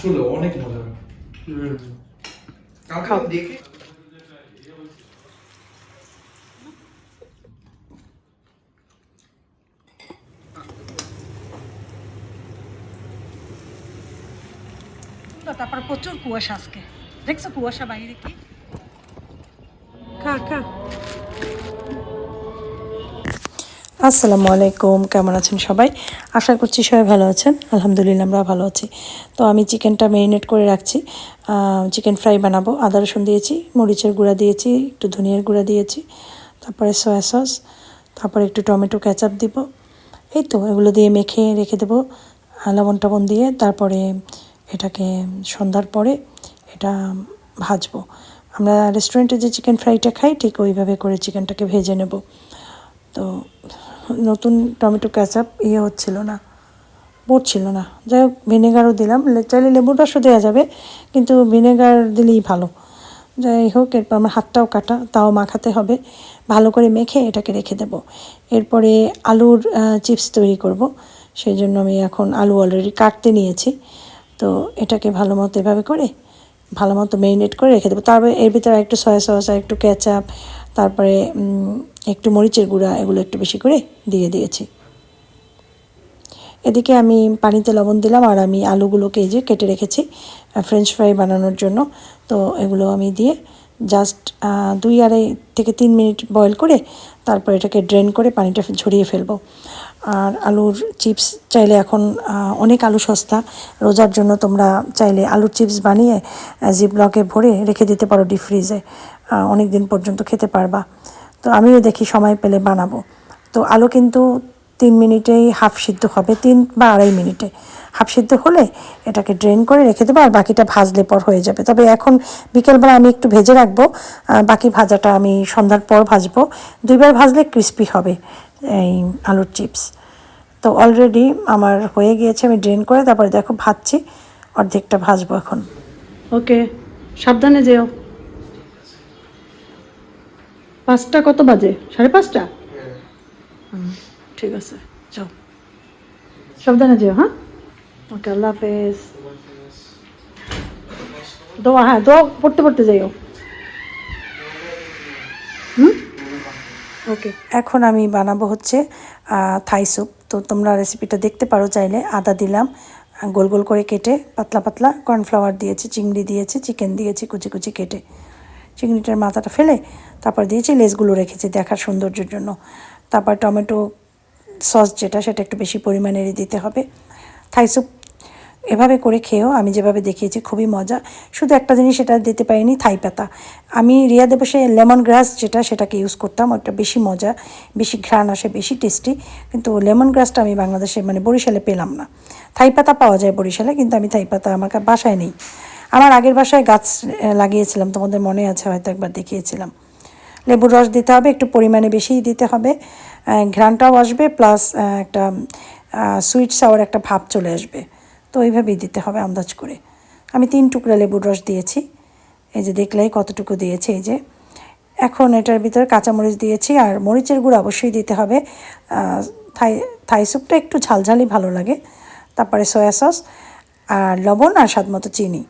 আসলে অনেক মজা কালকে দেখে তারপর প্রচুর কুয়াশা আজকে। দেখছ কুয়াশা বাইরে কি? খা খা। আসসালামু আলাইকুম, কেমন আছেন সবাই? আশা করছি সবাই ভালো আছেন। আলহামদুলিল্লাহ আমরা ভালো আছি। তো আমি চিকেনটা ম্যারিনেট করে রাখছি। চিকেন ফ্রাই বানাবো। আদা, রসুন দিয়েছি, মরিচের গুঁড়া দিয়েছি, একটু ধনিয়ার গুঁড়া দিয়েছি, তারপরে সয়া সস তারপরে একটু টমেটো ক্যাচাপ দিব। এই তো, এগুলো দিয়ে মেখে রেখে দেবো। লবণ টবণ দিয়ে তারপরে এটাকে সন্ধ্যার পরে এটা ভাজবো। আমরা রেস্টুরেন্টে যে চিকেন ফ্রাইটা খাই, ঠিক ওইভাবে করে চিকেনটাকে ভেজে নেব। তো নতুন টমেটো ক্যাচাপ ইয়ে হচ্ছিল না পড়ছিল না। যাই হোক, ভিনেগারও দিলাম। চাইলে লেবুর রসও দেওয়া যাবে, কিন্তু ভিনেগার দিলেই ভালো। যাই হোক, এরপর আমার হাতটাও কাটা, তাও মাখাতে হবে। ভালো করে মেখে এটাকে রেখে দেব। এরপরে আলুর চিপস তৈরি করব। সেই জন্য আমি এখন আলু অলরেডি কাটতে নিয়েছি। তো এটাকে ভালো মতো এভাবে করে, ভালো মতো মেরিনেট করে রেখে দেবো। তারপরে এর ভিতরে একটু সয়া সস একটু ক্যাচাপ তারপরে একটু মরিচের গুঁড়া এগুলো একটু বেশি করে দিয়ে দিয়েছি। এদিকে আমি পানিতে লবণ দিলাম আর আমি আলুগুলোকে এই যে কেটে রেখেছি ফ্রেঞ্চ ফ্রাই বানানোর জন্য। তো এগুলো আমি দিয়ে জাস্ট দুই আড়াই থেকে তিন মিনিট বয়েল করে তারপর এটাকে ড্রেন করে পানিটা ঝরিয়ে ফেলব। আর আলুর চিপস চাইলে এখন অনেক আলু সস্তা। রোজার জন্য তোমরা চাইলে আলুর চিপস বানিয়ে জিপ ব্লকে ভরে রেখে দিতে পারো ডিপ ফ্রিজে অনেক দিন পর্যন্ত খেতে পারবা। তো আমিও দেখি সময় পেলে বানাবো। তো আলু কিন্তু তিন মিনিটেই হাফ সিদ্ধ হবে, তিন বা আড়াই মিনিটে। হাফ সিদ্ধ হলে এটাকে ড্রেন করে রেখে দেবো আর বাকিটা ভাজলে পর হয়ে যাবে। তবে এখন বিকেলবেলা আমি একটু ভেজে রাখব বাকি ভাজাটা আমি সন্ধ্যার পর ভাজবো। দুইবার ভাজলে ক্রিস্পি হবে এই আলুর চিপস তো অলরেডি আমার হয়ে গিয়েছে, আমি ড্রেন করে তারপরে দেখো ভাজছি, অর্ধেকটা ভাজবো এখন। ওকে সাবধানে যেও। পাঁচটা কত বাজে? সাড়ে পাঁচটা? হুম, ঠিক আছে যাও। সাবধানে যেও হ্যাঁ? ওকে আল্লাহ হাফেজ। দোয়া হ্যাঁ দোয়া পড়তে পড়তে যাইও। হুম? ওকে। এখন আমি বানাবো হচ্ছে আহ, থাই স্যুপ। তো তোমরা রেসিপিটা দেখতে পারো চাইলে। আদা দিলাম গোল গোল করে কেটে পাতলা পাতলা কর্নফ্লাওয়ার দিয়েছি চিংড়ি দিয়েছি চিকেন দিয়েছি কুচি কুচি কেটে। চিংড়িটার মাথাটা ফেলে তারপর দিয়েছি লেসগুলো রেখেছি দেখার সৌন্দর্যের জন্য। তারপর টমেটো সস যেটা, সেটা একটু বেশি পরিমাণের দিতে হবে। থাই স্যুপ এভাবে করে খেয়েও আমি যেভাবে দেখিয়েছি খুবই মজা। শুধু একটা জিনিস সেটা দিতে পারিনি, থাই পাতা। আমি রিয়া দেবসে লেমন গ্রাস যেটা, সেটাকে ইউজ করতাম, ওটা বেশি মজা, বেশি ঘ্রাণ আসে, বেশি টেস্টি কিন্তু লেমন গ্রাসটা আমি বাংলাদেশে মানে বরিশালে পেলাম না। থাই পাতা পাওয়া যায় বরিশালে, কিন্তু আমি থাই পাতা আমার বাসায় নেই। আমার আগের বাসায় গাছ লাগিয়েছিলাম তোমাদের মনে আছে হয়তো একবার দেখিয়েছিলাম। লেবুর রস দিতে হবে একটু পরিমাণে বেশিই দিতে হবে। আহ, ঘ্রাণটাও আসবে প্লাস একটা সুইট সাওয়ার একটা ভাব চলে আসবে। তো ওইভাবেই দিতে হবে আন্দাজ করে। আমি তিন টুকরা লেবুর রস দিয়েছি। এই যে দেখলেই কতটুকু দিয়েছি এই যে। এখন এটার ভিতরে কাঁচামরিচ দিয়েছি আর মরিচের গুঁড়ো অবশ্যই দিতে হবে। থাই থাই স্যুপটা একটু ঝালঝালই ভালো লাগে। তারপরে সয়া সস আর লবণ আর স্বাদ মতো চিনি।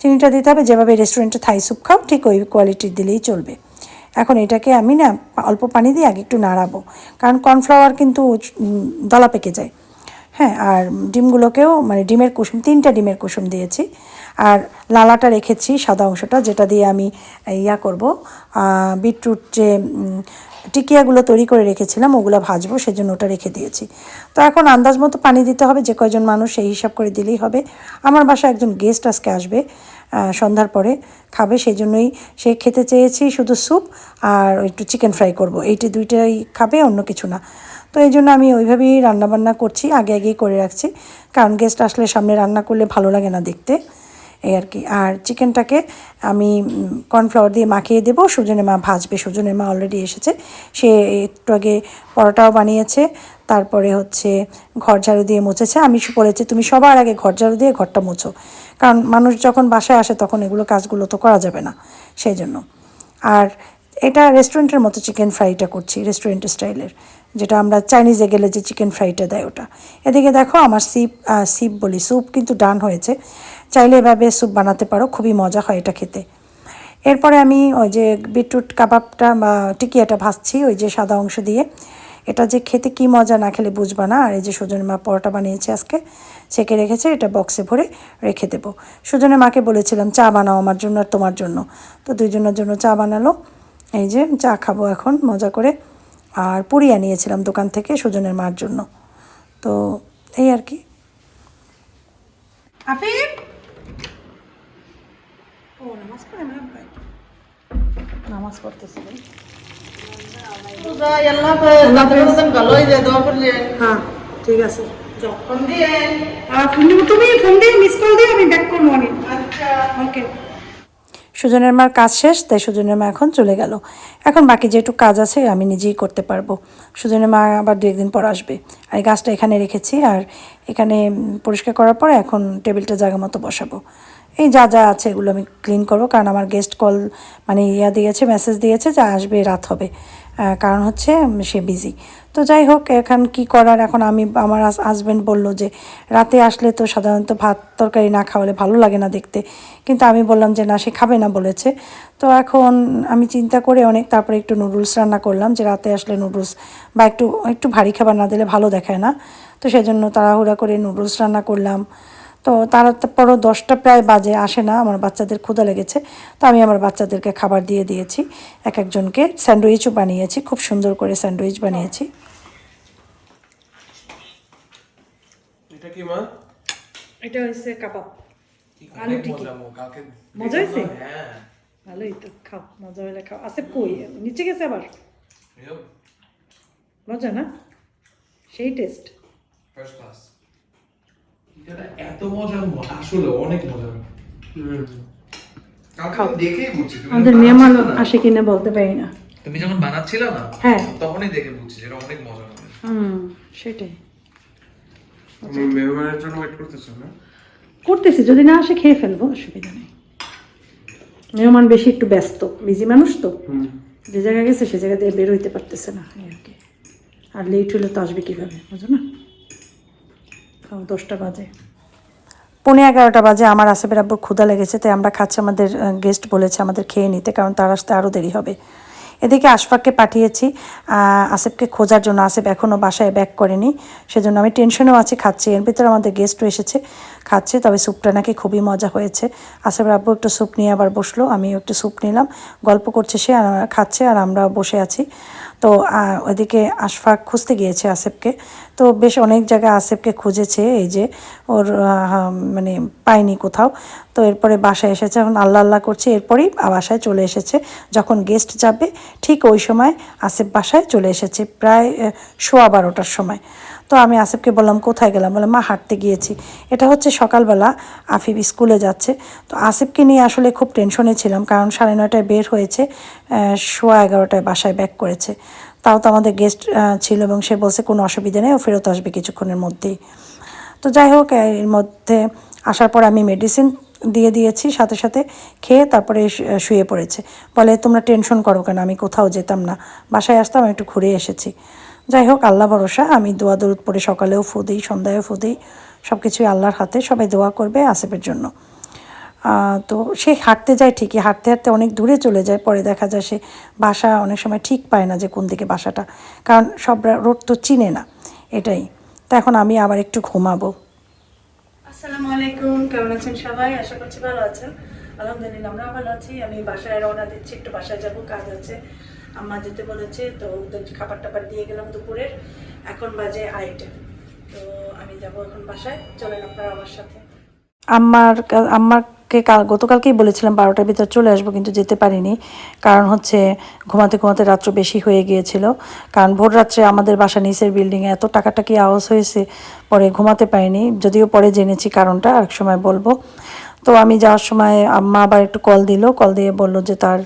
চিনিটা দিতে হবে, যেভাবে রেস্টুরেন্টে থাই স্যুপ খাও, ঠিক ওই কোয়ালিটির দিলেই চলবে। এখন এটাকে আমি না অল্প পানি দিয়ে আগে একটু নাড়াবো। কারণ কর্নফ্লাওয়ার কিন্তু দলা পেকে যায়। হ্যাঁ আর ডিমগুলোকেও মানে ডিমের কুসুম, তিনটা ডিমের কুসুম দিয়েছি। আর লালাটা রেখেছি, সাদা অংশটা, যেটা দিয়ে আমি ইয়া করব বিটরুট যে টিকিয়াগুলো তৈরি করে রেখেছিলাম, ওগুলো ভাজবো, সেজন্য ওটা রেখে দিয়েছি। তো এখন আন্দাজ মতো পানি দিতে হবে, যে কয়জন মানুষ সেই হিসাব করে দিলেই হবে। আমার বাসায় একজন গেস্ট আজকে আসবে। সন্ধ্যার পরে খাবে সেই জন্যই সে খেতে চেয়েছি শুধু স্যুপ আর একটু চিকেন ফ্রাই করব। এইটি দুইটাই খাবে, অন্য কিছু না। তো এই জন্য আমি ওইভাবেই রান্নাবান্না করছি, আগে আগেই করে রাখছি। কারণ গেস্ট আসলে সামনে রান্না করলে ভালো লাগে না দেখতে। এই আর কি। আর চিকেনটাকে আমি কর্নফ্লাওয়ার দিয়ে মাখিয়ে দেবো। সুজনের মা ভাজবে সুজনের মা অলরেডি এসেছে। সে একটু আগে পরোটাও বানিয়েছে। তারপরে হচ্ছে ঘর ঝাড়ু দিয়ে মুছেছে। আমি বলেছি, তুমি সবার আগে ঘর ঝাড়ু দিয়ে ঘরটা মুছো। কারণ মানুষ যখন বাসায় আসে তখন এগুলো কাজগুলো তো করা যাবে না, সেই জন্য। আর এটা রেস্টুরেন্টের মতো চিকেন ফ্রাইটা করছি রেস্টুরেন্ট স্টাইলের যেটা আমরা চাইনিজে গেলে যে চিকেন ফ্রাইটা দেয় ওটা। এদিকে দেখো আমার সিপ সিপ বলি স্যুপ কিন্তু ডান হয়েছে। চাইলে এভাবে স্যুপ বানাতে পারো, খুবই মজা হয় এটা খেতে। এরপরে আমি ওই যে বিটরুট কাবাবটা বা টিকিয়াটা ভাজছি, ওই যে সাদা অংশ দিয়ে। এটা যে খেতে কি মজা না খেলে বুঝবা না, আর এই যে সুজনের মা পরোটা বানিয়েছে আজকে ছেঁকে রেখেছে, এটা বক্সে ভরে রেখে দেবো। সুজনের মাকে বলেছিলাম, চা বানাও আমার জন্য আর তোমার জন্য। তো দুইজনের জন্য চা বানালো। এই যে চা খাব এখন, মজা করে। আর পুরি আনিয়েছিলাম দোকান থেকে সুজনের মার জন্য। তো এই আর কি। আফিফ! ও নামাজ পড়ে না নামাজ পড়তেছে হয়ে হ্যাঁ ঠিক আছে। ফোন দিয়ে তুমি ফোন দিয়ে মিস কল দিয়ে আমি ব্যাক করব অনেক। আচ্ছা। ওকে সুজনের মার কাজ শেষ, তাই সুজনের মা এখন চলে গেল। এখন বাকি যেটুকু কাজ আছে, আমি নিজেই করতে পারব। সুজনের মা আবার দু একদিন পর আসবে। আর গাছটা এখানে রেখেছি, আর এখানে পরিষ্কার করার পরে এখন টেবিলটা জায়গা মতো বসাবো। এই যা যা আছে এগুলো আমি ক্লিন করব, কারণ আমার গেস্ট কল মানে ইয়া দিয়েছে মেসেজ দিয়েছে যে আসবে, রাত হবে। কারণ হচ্ছে সে বিজি তো যাই হোক, এখন কি করার? এখন আমি, আমার হাজব্যান্ড বলল যে রাতে আসলে তো সাধারণত ভাত তরকারি না খাওয়ালে ভালো লাগে না দেখতে। কিন্তু আমি বললাম যে না, সে খাবে না বলেছে। তো এখন আমি চিন্তা করে অনেক, তারপরে একটু নুডলস রান্না করলাম যে রাতে আসলে নুডলস বা একটু একটু ভারী খাবার না দিলে ভালো দেখায় না। তো সেজন্য তাড়াহুড়া করে নুডলস রান্না করলাম। তো তারপরও দশটা প্রায় বাজে আসে না আমার বাচ্চাদের ক্ষুধা লেগেছে। তো আমি আমার বাচ্চাদেরকে খাবার দিয়ে দিয়েছি এক একজনকে স্যান্ডউইচও বানিয়েছি খুব সুন্দর করে স্যান্ডউইচ বানিয়েছি। এটা কি মা? এটা কাবাব। আলু টিকি। মজা হ্যাঁ। ভালোই তো খাও মজা হলে খাও। আছে কই? নিচে গেছে আবার? মজা না? সেই টেস্ট ফার্স্ট ক্লাস এটা এত মজা আসলে অনেক মজা কালকে আমি দেখেই বুঝছি তুমি আমাদের মেহমান আসে কিনা বলতে পারি না। তুমি যখন বানাচ্ছিলে না হ্যাঁ। তখনই দেখে বুঝছি যেটা অনেক মজা হবে। হুম সেটাই। আমার মেহমানের জন্য ওয়েট করতেছো না? করতেছি যদি না আসে খেয়ে ফেলব অসুবিধা নেই। মেহমান বেশি একটু ব্যস্ত বিজি মানুষ তো। যে জায়গায় গেছে সে জায়গা দিয়ে বের হইতে পারতেছে না আর কি। আর লেট হলে তো আসবে কীভাবে বুঝো না? দশটা বাজে। পৌনে এগারোটা বাজে, আমার আসেফের আব্বুর ক্ষুধা লেগেছে, তাই আমরা খাচ্ছি আমাদের গেস্ট বলেছে আমাদের খেয়ে নিতে, কারণ তার আসতে আরও দেরি হবে। এদিকে আশফাককে পাঠিয়েছি আসেফকে খোঁজার জন্য আসেফ এখনও বাসায় ব্যাক করেনি, সেজন্য আমি টেনশনেও আছি, খাচ্ছি। এর ভিতরে আমাদের গেস্টও এসেছে, খাচ্ছে, তবে স্যুপটা নাকি খুবই মজা হয়েছে। আসেফের আব্বু একটু স্যুপ নিয়ে আবার বসল, আমিও একটু স্যুপ নিলাম, গল্প করছে সে, আর খাচ্ছে, আর আমরা বসে আছি। তো ওইদিকে আশফাক খুঁজতে গিয়েছে আসেফকে। তো বেশ অনেক জায়গায় আসেফকে খুঁজেছে, এই যে ওর মানে পায়নি কোথাও। তো এরপরে বাসায় এসেছে, এখন আল্লাহ আল্লাহ করছে, এরপরেই বাসায় চলে এসেছে। যখন গেস্ট যাবে, ঠিক ওই সময় আসেফ বাসায় চলে এসেছে, প্রায় সোয়া বারোটার সময়। তো আমি আসেফকে বললাম, কোথায় গেলাম? বলে, মা, হাঁটতে গিয়েছি। এটা হচ্ছে সকালবেলা আফিফ স্কুলে যাচ্ছে। তো আসিফকে নিয়ে আসলে খুব টেনশনে ছিলাম, কারণ সাড়ে নয়টায় বের হয়েছে সোয়া এগারোটায় বাসায় ব্যাক করেছে। তাও তো আমাদের গেস্ট ছিল এবং সে বলছে, কোনো অসুবিধা নেই, ও ফেরত আসবে কিছুক্ষণের মধ্যেই। তো যাই হোক এর মধ্যে আসার পর আমি মেডিসিন দিয়ে দিয়েছি, সাথে সাথে খেয়ে তারপরে শুয়ে পড়েছে। বলে, তোমরা টেনশন করো কেন? আমি কোথাও যেতাম না। বাসায় আসতাম একটু ঘুরে এসেছি। যাই হোক, আল্লাহ ভরসা, আমি দোয়া, দরুদ পড়ে সকালেও ফু দিই, সন্ধ্যায়ও ফু দিই সব কিছুই আল্লাহর হাতে, সবাই দোয়া করবে আসেফের জন্য। তো সে হাঁটতে যায় ঠিকই, হাঁটতে হাঁটতে অনেক দূরে চলে যায়, পরে দেখা যায় সে বাসা অনেক সময় ঠিক পায় না যে কোন দিকে বাসাটা, কারণ সব রোড তো চিনে না, এটাই। তো এখন আমি আবার একটু ঘুমাবো। আসসালামু আলাইকুম, কেমন আছেন সবাই? আশা করছি ভালো আছেন। আলহামদুলিল্লাহ আমরা ভালো আছি। আমি বাসায় রওনা দিচ্ছি, একটু বাসায় যাব, কাজ আছে। আম্মা যেতে বলেছে, তো খাবার টাবার দিয়ে গেলাম দুপুরের। এখন বাজে আড়াইটে। তো আমি যাব এখন বাসায়। চলেন আপনারা আমার সাথে। আমার কা- আম্মাকে কাল, গতকালকেই বলেছিলাম বারোটার ভিতর চলে আসব, কিন্তু যেতে পারিনি। কারণ হচ্ছে ঘুমাতে ঘুমাতে রাত্র বেশি হয়ে গিয়েছিল। কারণ ভোর রাত্রে আমাদের বাসা নিচের বিল্ডিংয়ে এত টাকাটাকি আওয়াজ হয়েছে, পরে ঘুমাতে পারিনি। যদিও পরে জেনেছি কারণটা, আরেক সময় বলব। তো আমি যাওয়ার সময় আম্মা আবার একটু কল দিল। কল দিয়ে বলল যে তার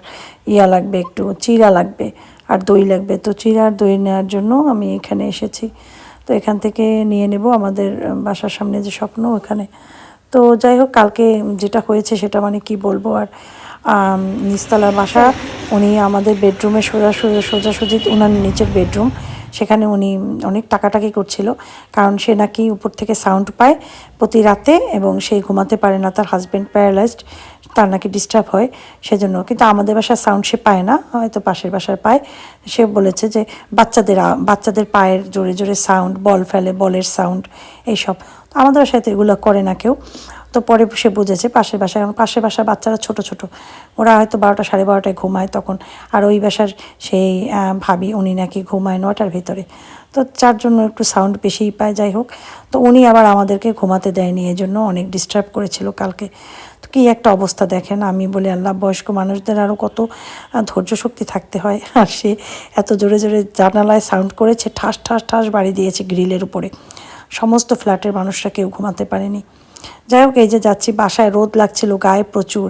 ইয়া লাগবে, একটু চিরা লাগবে আর দই লাগবে। তো চিরা আর দই নেওয়ার জন্য আমি এখানে এসেছি। তো এখান থেকে নিয়ে নেব আমাদের বাসার সামনে যে স্বপ্ন ওখানে। তো যাই হোক, কালকে যেটা হয়েছে সেটা মানে কি বলব আর নিচতলার বাসা, উনি আমাদের বেডরুমে সোজা সোজা সোজাসুজি ওনার নিচের বেডরুম সেখানে উনি অনেক টাকাটাকি করছিল, কারণ সে নাকি উপর থেকে সাউন্ড পায় প্রতি রাতে এবং সে ঘুমাতে পারে না, তার হাজব্যান্ড প্যারালাইজড তার নাকি ডিস্টার্ব হয়, সেজন্য। কিন্তু আমাদের বাসার সাউন্ড সে পায় না, হয়তো পাশের বাসার পায়। সে বলেছে যে বাচ্চাদের বাচ্চাদের পায়ের জোরে জোরে সাউন্ড বল ফেলে, বলের সাউন্ড এইসব। আমাদের বাসায় তো এগুলো করে না কেউ। তো পরে সে বুঝেছে পাশের বাসায় কারণ পাশের বাসার বাচ্চারা ছোট ছোট। ওরা হয়তো বারোটা, সাড়ে বারোটায় ঘুমায় তখন। আর ওই বাসার সেই ভাবি, উনি নাকি ঘুমায় নটার ভিতরে। তো যার জন্য একটু সাউন্ড বেশিই পায়, যাই হোক। তো উনি আবার আমাদেরকে ঘুমাতে দেয়নি এই জন্য অনেক ডিস্টার্ব করেছিল কালকে। তো কী একটা অবস্থা দেখেন, আমি বলি, আল্লাহ, বয়স্ক মানুষদের আরও কত ধৈর্য শক্তি থাকতে হয়। আর সে এত জোরে জোরে জানালায় সাউন্ড করেছে, ঠাস ঠাস ঠাস বাড়ি দিয়েছে গ্রিলের উপরে। সমস্ত ফ্ল্যাটের মানুষরা কেউ ঘুমাতে পারেনি। যাই হোক, এই যে যাচ্ছি বাসায়, রোদ লাগছিল, গায়ে প্রচুর।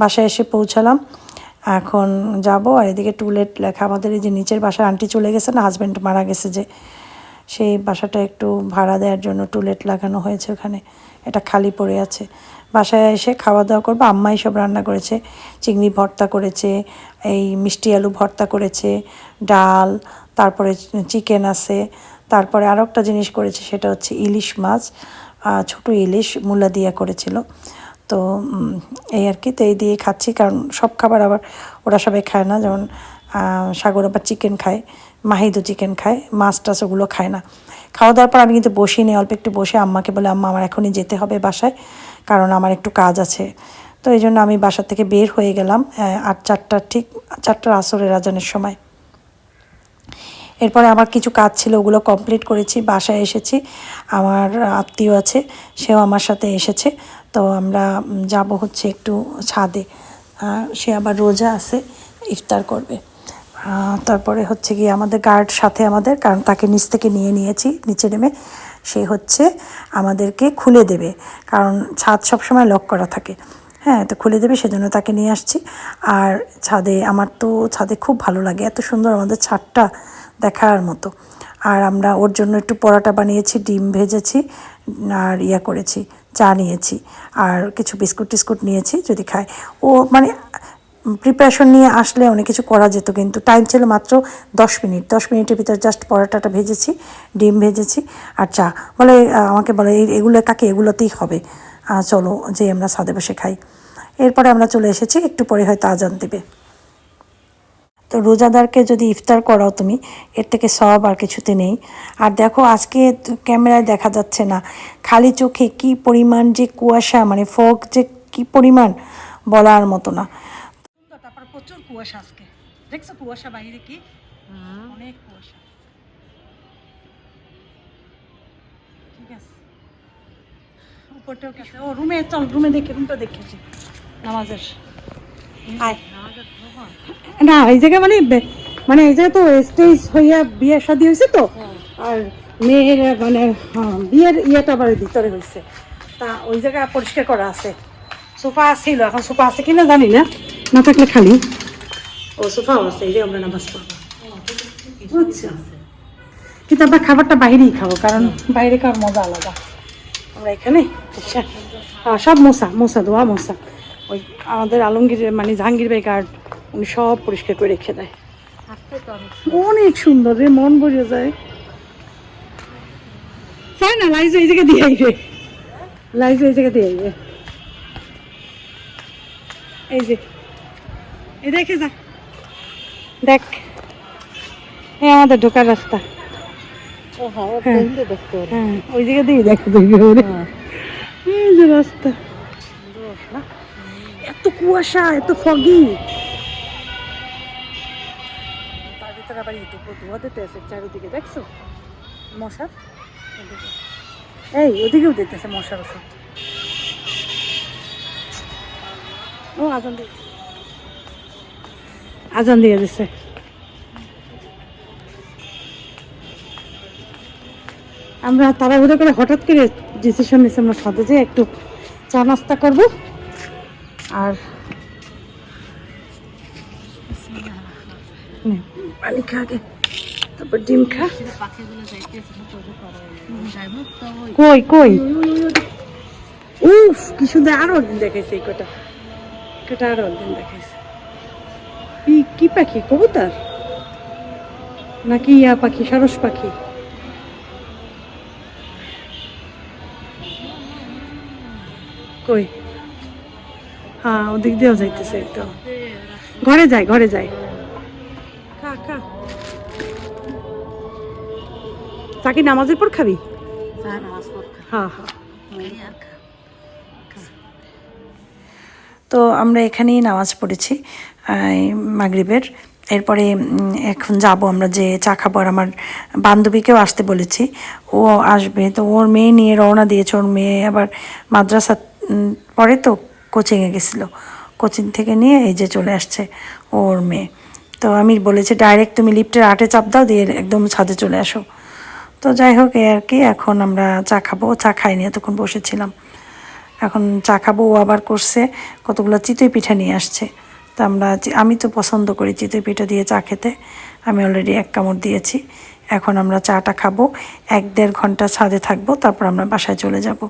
বাসায় এসে পৌঁছালাম। এখন যাব, আর এদিকে টুলেট লেখা, আমাদের এই যে নিচের বাসায় আন্টি চলে গেছে না হাজব্যান্ড মারা গেছে যে। সেই বাসাটা একটু ভাড়া দেওয়ার জন্য টুলেট লাগানো হয়েছে ওখানে, এটা খালি পড়ে আছে। বাসায় এসে খাওয়া দাওয়া করব, আম্মাই সব রান্না করেছে, চিংড়ি ভর্তা করেছে, এই মিষ্টি আলু ভর্তা করেছে, ডাল, তারপরে চিকেন আছে, তারপরে আরও একটা জিনিস করেছে, সেটা হচ্ছে ইলিশ মাছ। ছোট ইলিশ মূলা দিয়া করেছিল। তো এই আর কি, তো এই দিয়ে খাচ্ছি। কারণ সব খাবার আবার ওরা সবাই খায় না। যেমন সাগর আবার চিকেন খায়, মাহিদও চিকেন খায়, মাছ টাছ ওগুলো খায় না। খাওয়া দাওয়ার পর আমি কিন্তু বসিনি, অল্প একটু বসে আম্মাকে বলে, আম্মা, আমার এখনই যেতে হবে বাসায়, কারণ আমার একটু কাজ আছে। তো এই জন্য আমি বাসা থেকে বের হয়ে গেলাম আর চারটার ঠিক, চারটার আসরের আজানের সময়। এরপরে আমার কিছু কাজ ছিল, ওগুলো কমপ্লিট করেছি, বাসায় এসেছি। আমার আত্মীয় আছে, সেও আমার সাথে এসেছে। তো আমরা যাব হচ্ছে একটু ছাদে। সে আবার রোজা আছে, ইফতার করবে। তারপরে হচ্ছে গিয়ে আমাদের গার্ড সাথে আমাদের, কারণ তাকে নিচ থেকে নিয়ে নিয়েছি, নিচে নেমে। সে হচ্ছে আমাদেরকে খুলে দেবে, কারণ ছাদ সবসময় লক করা থাকে। হ্যাঁ তো খুলে দেবে, সেজন্য তাকে নিয়ে আসছি। আর ছাদে, আমার তো ছাদে খুব ভালো লাগে। এত সুন্দর আমাদের ছাদটা। দেখার মতো। আর আমরা ওর জন্য একটু পরোটা বানিয়েছি, ডিম ভেজেছি আর ইয়া করেছি, চা নিয়েছি আর কিছু বিস্কুট টিস্কুট নিয়েছি যদি খায়। ও মানে প্রিপারেশন নিয়ে আসলে অনেক কিছু করা যেত কিন্তু টাইম ছিল মাত্র দশ মিনিট। দশ মিনিটের ভিতরে জাস্ট পরোটাটা ভেজেছি, ডিম ভেজেছি আর চা। বলে আমাকে বলে এগুলো কাকে? এগুলোতেই হবে। চলো যে আমরা সাদে বসে খাই। এরপরে আমরা চলে এসেছি, একটু পরে হয়তো আজান দেবে। তো রোজাদারকে যদি ইফতার করাও তুমি এর থেকে সব আর কিছুতে নেই। আর দেখো আজকে ক্যামেরায় দেখা যাচ্ছে না। খালি চোখে কি পরিমাণ যে কুয়াশা মানে ফগ যে কি পরিমাণ বলার মতো না। তারপর প্রচুর কুয়াশা আজকে। দেখছ কুয়াশা বাইরে কি? অনেক কুয়াশা। ঠিক আছে। উপরটাও ও রুমে চল রুমে দেখে রুমটা দেখেছি নামাজের। আয়। না এই জায়গায় মানে মানে এই জায়গায় তো স্টেজ হইয়া বিয়ে শাদী হয়েছে তো আর মেয়ের মানে হ্যাঁ, বিয়ের ইয়েটা আবার ভিতরে হয়েছে তা ওই জায়গায় পরিষ্কার করা আছে। সোফা ছিল এখন সোফা আছে কিনা জানি না। না থাকলে খালি। ও সোফাও আছে এই যে আমরা নামাজ পড়ব। বুঝছ কিন্তু আমরা খাবারটা বাইরেই খাব কারণ বাইরে খাওয়ার মজা আলাদা। আমরা এখানে আচ্ছা, হ্যাঁ, সব মশা মশা দোয়া মশা। ওই আমাদের আলমগীর মানে জাহাঙ্গীর ভাই গার্ড উনি সব পরিষ্কার করে রেখে দেয়। অনেক সুন্দর। রে মন ভরে যায়। চাই না লাইজ এই জায়গায় দিয়ে আইবে। লাইজ এই জায়গায় দিয়ে আইবে। এই যে এই দেখে যা। দেখ এই আমাদের ঢোকার রাস্তা। হ্যাঁ ওই জায়গা দিয়ে দেখো দেখবে এই যে রাস্তা। এত কুয়াশা এত ফগি তার ভিতরে আবার ধোয়া চারিদিকে দেখছ? মশার এই ওদিকেও দিতেছে মশার ওষুধ। ও আজান দিয়ে আজান দিয়ে দিছে। আমরা তাড়াহুড়ো করে হঠাৎ করে ডিসিশন নিয়েছি আমরা সাথে যে একটু চা নাস্তা করব। আর পানি খা আগে। তারপর ডিম খা। কই কই? উফ, কি সুন্দর আরও একদিন দেখাইছে কটা। কটা আরও একদিন দেখাইছে। কি পাখি? কবুতর? নাকি ইয়া পাখি, সারস পাখি? কই? হ্যাঁ ওদিক দিয়েও যাইতেছে একদম ঘরে যাই ঘরে যাই। তাকে নামাজের পর খাবি? হ্যাঁ হ্যাঁ তো আমরা এখানেই নামাজ পড়েছি মাগরিবের। এরপরে এখন যাব আমরা যে চা খাব আর আমার বান্ধবীকেও আসতে বলেছি। ও আসবে তো ওর মেয়ে নিয়ে রওনা দিয়েছে ওর মেয়ে আবার মাদ্রাসা পড়ে তো। কোচিংয়ে গেছিল। কোচিং থেকে নিয়ে এই যে চলে আসছে ওর মেয়ে। তো আমি বলেছি ডাইরেক্ট তুমি লিফটের আটে চাপ দাও, দিয়ে একদম ছাদে চলে আসো। তো যাই হোক, এই আর কি, এখন আমরা চা খাব। চা খাইনি, এতক্ষণ বসেছিলাম। এখন চা খাব, ও আবার করছে কতগুলো চিতই পিঠা নিয়ে আসছে। তা আমরা আমি তো পছন্দ করি চিতই পিঠা দিয়ে চা খেতে। আমি অলরেডি এক কামড় দিয়েছি। এখন আমরা চাটা খাব, এক দেড় ঘণ্টা ছাদে থাকব, তারপর আমরা বাসায় চলে যাব।